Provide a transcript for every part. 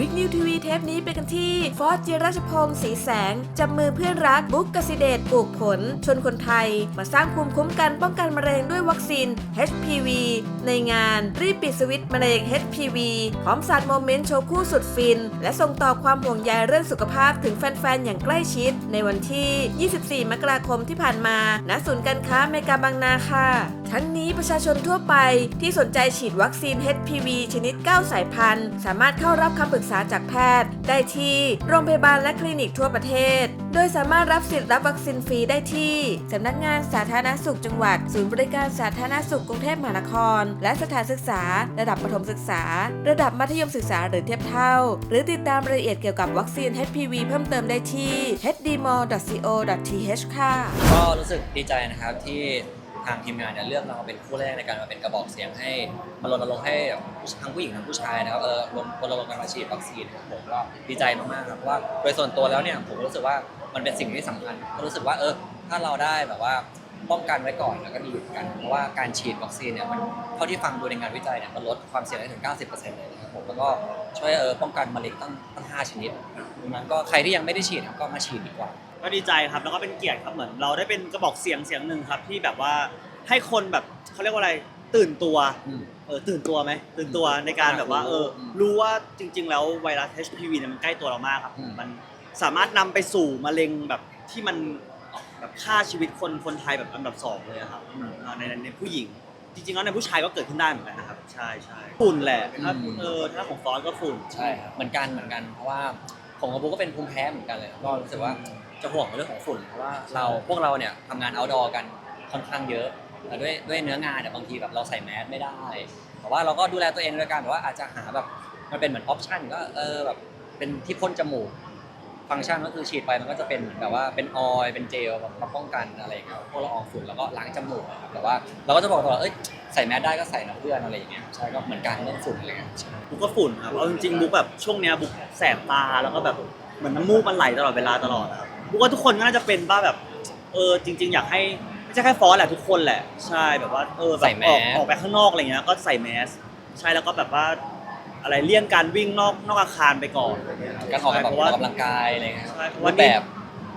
คลิกนิวทีวีเทปนี้ไปกันที่ ฟอสจิราชพงศ์ศรีแสง จับมือเพื่อนรักบุ๊กกสิเดชปลูกผล ชนคนไทย มาสร้างภูมิคุ้มกันป้องกันมะเร็งด้วยวัคซีน HPV ในงานรีบปิดสวิตช์มะเร็ง HPV พร้อมสาดโมเมนต์โชว์คู่สุดฟิน และส่งต่อความห่วงใยเรื่องสุขภาพถึงแฟนๆ อย่างใกล้ชิด ในวันที่ 24 มกราคมที่ผ่านมาณศูนย์การค้าเมกาบางนาค่ะ ทั้งนี้ประชาชนทั่วไปที่สนใจฉีดวัคซีน HPV ชนิด 9 สายพันธุ์ สามารถเข้ารับคำปรึกษาจากแพทย์ ได้ที่โรงพยาบาลและคลินิกทั่วประเทศ โดยสามารถรับสิทธิ์รับวัคซีนฟรีได้ที่สำนักงานสาธารณสุขจังหวัด ศูนย์บริการสาธารณสุขกรุงเทพมหานคร และสถานศึกษา ระดับประถมศึกษา ระดับมัธยมศึกษาหรือเทียบเท่า หรือติดตามรายละเอียดเกี่ยวกับวัคซีน HPV เพิ่มเติมได้ที่ hdmall.co.th ค่ะก็รู้สึกดีใจนะครับที่ ทางทีมงานเนี่ยเลือกเราเป็นคู่แรกในการมาเป็นกระบอกเสียงให้มารณรงค์ให้ทั้งผู้หญิงทั้งผู้ชายนะครับเออรวมรณรงค์กันมาฉีดวัคซีนนะครับผมก็ดีใจมากๆครับเพราะว่าโดยส่วนตัวแล้วเนี่ยผมรู้สึกว่ามันเป็นสิ่งที่สำคัญก็รู้สึกว่าเออถ้าเราได้แบบว่าป้องกันไว้ก่อนแล้วก็ดีเหมือนกัน เพราะว่าการฉีดวัคซีนเนี่ยมันเท่าที่ฟังดูในงานวิจัยเนี่ยมันลดความเสี่ยงได้ถึง 90%เลยนะครับผมแล้วก็ช่วยเออป้องกันมะเร็งตั้งตั้ง 5 ชนิดดังนั้นก็ใครที่ยังไม่ได้ฉีดครับก็มาฉีดดีกว่า ก็ดีใจครับแล้วก็เป็นเกียรติครับเหมือน เราได้เป็นกระบอกเสียงเสียงหนึ่งครับ ที่แบบว่าให้คนแบบเขาเรียกว่าอะไรตื่นตัวอืม เออตื่นตัวไหมตื่นตัวในการแบบว่าเอออมรู้ว่าจริง ๆ แล้วไวรัส HPV เนี่ยมันใกล้ตัวเรามากครับอืม มันสามารถนำไปสู่มะเร็งแบบที่มันแบบฆ่าชีวิตคนคนไทยแบบอันดับสองเลยอะครับอ่าในในในผู้หญิง จริงๆแล้วในผู้ชายก็เกิดขึ้นได้เหมือนกันนะครับ ใช่ใช่ฝุ่นแหละถ้าอืม เออถ้าของฟอนก็ฝุ่น ใช่ครับเหมือนกันเหมือนกันเพราะว่า ผมกับบุ๊กก็เป็นภูมิแพ้เหมือนกันเลยก็รู้สึกว่าจะห่วงเรื่องของฝุ่นเพราะว่าเราพวกเราเนี่ยทำงาน outdoor กันค่อนข้างเยอะแต่ด้วยด้วยเนื้องานเนี่ยบางทีแบบเราใส่แมสไม่ได้ แต่ว่าเราก็ดูแลตัวเองโดยการแบบว่าอาจจะหาแบบมันเป็นเหมือนออปชั่นก็เออแบบเป็นที่พ่นจมูก ฟังก์ชันก็คือฉีดไปมันก็จะเป็นเหมือนแบบว่าเป็นออยล์เป็นเจลแบบมาป้องกันอะไรอย่างเงี้ยพวกละอองฝุ่นแล้วก็ล้างจมูกนะครับแต่ว่าเราก็จะบอกตลอดเอ้ยใส่แมสได้ก็ใส่นะเพื่อนอะไรอย่างเงี้ยใช่ก็เหมือนกันเรื่องฝุ่นอะไรเงี้ยใช่บุ๊กก็ฝุ่นครับเอาจริงๆบุ๊กแบบช่วงเนี้ยบุ๊กแสบตาแล้วก็แบบเหมือนน้ำมูกมันไหลตลอดเวลาตลอดอะครับบุ๊กว่าทุกคนก็น่าจะเป็นบ้าแบบเออจริง ๆ อยากให้ไม่ใช่แค่ฟอสแหละทุกคนแหละใช่แบบว่าเออแบบใส่แมอสอกออกไปข้างนอกอะไรเงี้ยก็ใส่แมสใช่แล้วก็แบบว่า อะไรเลี่ยงการวิ่งนอกนอกอาคารไปก่อนอะไรเงี้ยครับการออกใช่แบบเพอราะอกว่ากำลังกายอะไรเงี้ยใช่เพราะรูว่าปนี่แบบ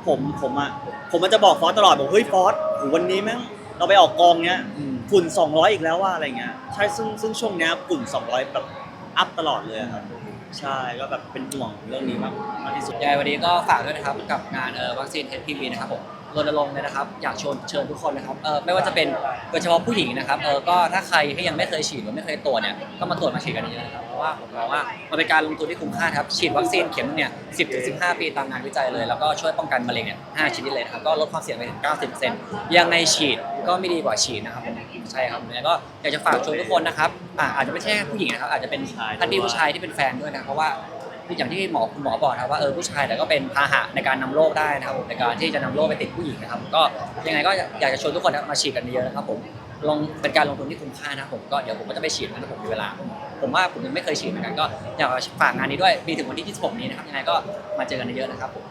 ผมผมอะผมมันจะบอกฟอสตลอดบอกเฮ้ยฟอสโหวันนี้แม่งเราไปออกกองเนี้ยอืม ฝุ่น 200 อีกแล้วว่าอะไรเงี้ยใช่ซึ่งซึ่งช่วงเนี้ยฝุ่น 200 แบบอัพตลอดเลยอะครับ ใช่ก็แบบเป็นห่วงเรื่องนี้มากมากที่สุด ยังไงวันนี้ก็ฝากด้วยนะครับกับงานเอ่อวัคซีน HPV นะครับผม รณรงค์เลยนะครับ อยากชวนเชิญทุกคนนะครับเออไม่ว่าจะเป็นโดยเฉพาะผู้หญิงนะครับเออก็ถ้าใครที่ยังไม่เคยฉีดหรือไม่เคยตรวจเนี่ยก็มาตรวจมาฉีดกันเยอะนะครับเพราะว่าผมมองว่ามันเป็นการลงทุนที่คุ้มค่าครับฉีดวัคซีนเข็มเนี่ย10ถึง15ปีตามงานวิจัยเลย แล้วก็ช่วยป้องกันมะเร็งเนี่ย5ชนิดเลยนะครับก็ลดความเสี่ยงไปถึง90%ยังไงฉีดก็ไม่ดีกว่าฉีดนะครับผมใช่ครับแล้วก็อยากจะฝากชวนทุกคนนะครับอ่าอาจจะไม่ใช่แค่ผู้หญิงนะครับอาจจะเป็นท่านพี่ผู้ชายที่เป็นแฟนด้วยนะเพราะว่า อย่างที่หมอคุณหมอบอกนะครับว่าเออผู้ชายแต่ก็เป็นพาหะในการนำโรคได้นะครับผมในการที่จะนำโรคไปติดผู้หญิงนะครับก็ยังไงก็อยากจะชวนทุกคนมาฉีดกันเยอะๆนะครับผมลงเป็นการลงทุนที่คุ้มค่านะครับผมก็เดี๋ยวผมก็จะไปฉีดนะถ้าผมมีเวลา ผมว่าผมยังไม่เคยฉีดเหมือนกันก็อยากฝากงานนี้ด้วยมีถึงวันที่ 26 นี้นะครับยังไงก็มาเจอกันเยอะๆนะครับผม